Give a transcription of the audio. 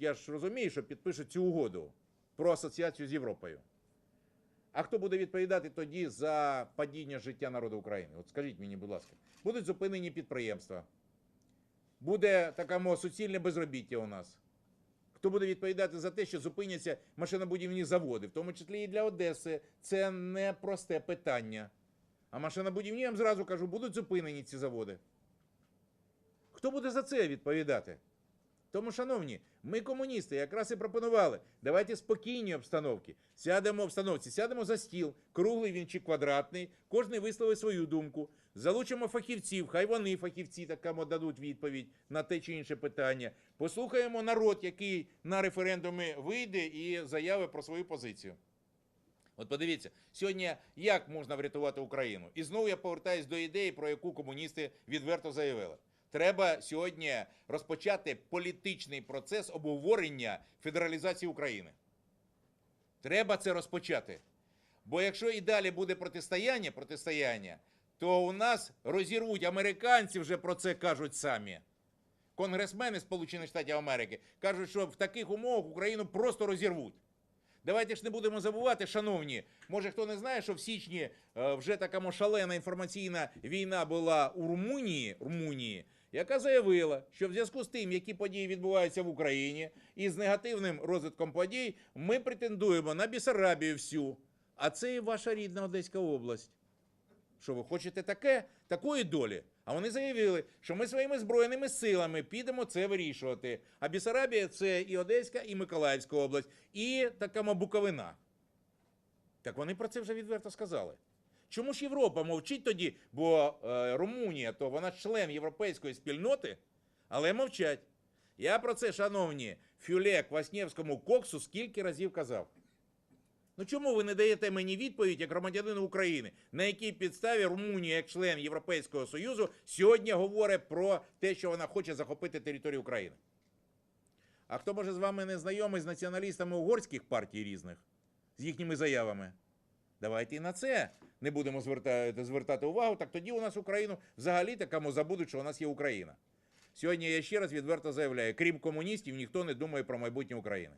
я ж розумію, що підпишуть цю угоду про асоціацію з Європою. А хто буде відповідати тоді за падіння життя народу України? От скажіть мені, будь ласка, будуть зупинені підприємства, буде таке суцільне безробіття у нас. Хто буде відповідати за те, що зупиняться машинобудівні заводи, в тому числі і для Одеси, це не просте питання. А машинобудівні, я вам зразу кажу, будуть зупинені ці заводи. Хто буде за це відповідати? Тому, шановні, ми комуністи якраз і пропонували. Давайте спокійні обстановки. Сядемо в обстановці, сядемо за стіл, круглий він чи квадратний, кожен висловить свою думку. Залучимо фахівців, хай вони фахівці такому дадуть відповідь на те чи інше питання. Послухаємо народ, який на референдумі вийде і заявить про свою позицію. От подивіться, сьогодні як можна врятувати Україну? І знову я повертаюсь до ідеї, про яку комуністи відверто заявили. Треба сьогодні розпочати політичний процес обговорення федералізації України. Треба це розпочати. Бо якщо і далі буде протистояння, протистояння, то у нас розірвуть американці вже про це кажуть самі. Конгресмени Сполучених Штатів Америки кажуть, що в таких умовах Україну просто розірвуть. Давайте ж не будемо забувати, шановні. Може, хто не знає, що в січні е, вже така шалена інформаційна війна була у Румунії, Румунії, яка заявила, що в зв'язку з тим, які події відбуваються в Україні, і з негативним розвитком подій, ми претендуємо на Бісарабію всю. А це і ваша рідна Одеська область. Що ви хочете таке, такої долі? А вони заявили, що ми своїми збройними силами підемо це вирішувати. А Бісарабія це і Одеська, і Миколаївська область, і така ма, Буковина. Так вони про це вже відверто сказали. Чому ж Європа мовчить тоді? Бо е, Румунія, то вона член європейської спільноти, але мовчать. Я про це, шановні, фюле Кваснєвському коксу скільки разів казав. Ну чому ви не даєте мені відповідь як громадянину України, на якій підставі Румунія, як член Європейського Союзу, сьогодні говорить про те, що вона хоче захопити територію України? А хто може з вами не знайомий з націоналістами угорських партій різних, з їхніми заявами? Давайте і на це не будемо звертати, звертати увагу. Так тоді у нас Україну взагалі такому забудуть, що у нас є Україна. Сьогодні я ще раз відверто заявляю: крім комуністів, ніхто не думає про майбутнє України.